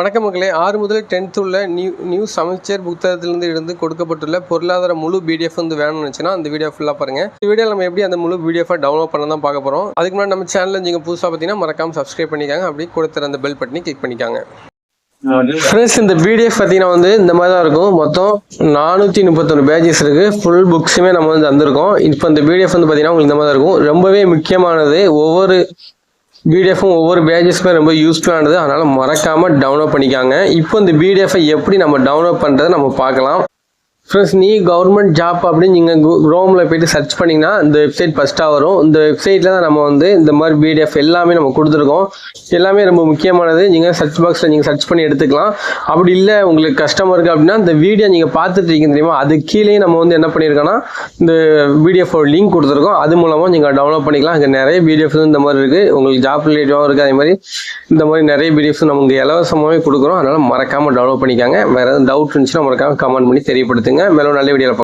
வணக்கம் மக்களே. ஆறு முதல் டென்த் உள்ள நியூ நியூ சமைச்சர் புத்தகத்திலிருந்து இருந்து கொடுக்கப்பட்டுள்ள பொருளாதார முழு பிடிஎஃப் வந்து வேணும்னு நினச்சுன்னா அந்த வீடியோ ஃபுல்லாக பாருங்கள் இந்த வீடியோ நம்ம எப்படி அந்த முழு பிடிஎஃப் டவுன்லோட் பண்ண தான் பார்க்க போகிறோம் அதுக்கு முன்னாடி நம்ம சேனலில் நீங்கள் புதுசாக பார்த்தீங்கன்னா மறக்காமல் சப்ஸ்கிரைப் பண்ணிக்காங்க. அப்படி கொடுத்துற அந்த பெல் பட்டனி கிளிக் பண்ணிக்காங்க. ஃப்ரெண்ட்ஸ் இந்த பிடிஎஃப் பார்த்தீங்கன்னா வந்து இந்த மாதிரி தான் இருக்கும். மொத்தம் நானூற்றி முப்பத்தொன்று பேஜஸ் இருக்குது ஃபுல் புக்ஸுமே நம்ம வந்து தந்திருக்கோம். இப்போ இந்த பிடிஎஃப் வந்து பார்த்தீங்கன்னா உங்களுக்கு இந்த மாதிரி தான் இருக்கும். ரொம்பவே முக்கியமானது ஒவ்வொரு பிடிஎஃப்பும் ஒவ்வொரு பேஜஸ்க்குமே ரொம்ப யூஸ்ஃபுல்லானது அதனால் மறக்காமல் டவுன்லோட் பண்ணிக்காங்க. இப்போ இந்த பிடிஎஃபை எப்படி நம்ம டவுன்லோட் பண்ணுறதை நம்ம பார்க்கலாம். ஃப்ரெண்ட்ஸ் நீ கவர்மெண்ட் ஜாப் அப்படின்னு நீங்கள் க்ரோமில் போயிட்டு சர்ச் பண்ணிங்கன்னா இந்த வெப்சைட் ஃபஸ்ட்டாக வரும். இந்த வெப்சைட்டில் தான் நம்ம வந்து இந்த மாதிரி பிடிஎஃப் எல்லாமே நம்ம கொடுத்துருக்கோம். எல்லாமே ரொம்ப முக்கியமானது. நீங்கள் சர்ச் பாக்ஸில் நீங்கள் சர்ச் பண்ணி எடுத்துக்கலாம். அப்படி இல்லை உங்களுக்கு கஷ்டமாக இருக்குது அப்படின்னா இந்த வீடியோ நீங்கள் பார்த்துட்டு இருக்கீங்க தெரியுமா? அது கீழே நம்ம வந்து என்ன பண்ணியிருக்கோன்னா இந்த பிடிஎஃபோட லிங்க் கொடுத்துருக்கோம். அது மூலமாக நீங்கள் டவுன்லோட் பண்ணிக்கலாம். அங்கே நிறைய பிடிஎஃப் இந்த மாதிரி இருக்குது உங்களுக்கு ஜாப் ரிலேட்டிவாகவும் இருக்குது அதே மாதிரி இந்த மாதிரி நிறைய பிடிஎஃப்ஸ் நமக்கு இலவசமாகவே கொடுக்குறோம். அதனால் மறக்காமல் டவுன்லோட் பண்ணிக்காங்க. வேறு எதுவும் டவுட் இருந்துச்சுன்னா மறக்காமல் கமெண்ட் பண்ணி தெரியப்படுத்துங்க. பார்த்துங்க மேலும் நல்ல வீடியோவில்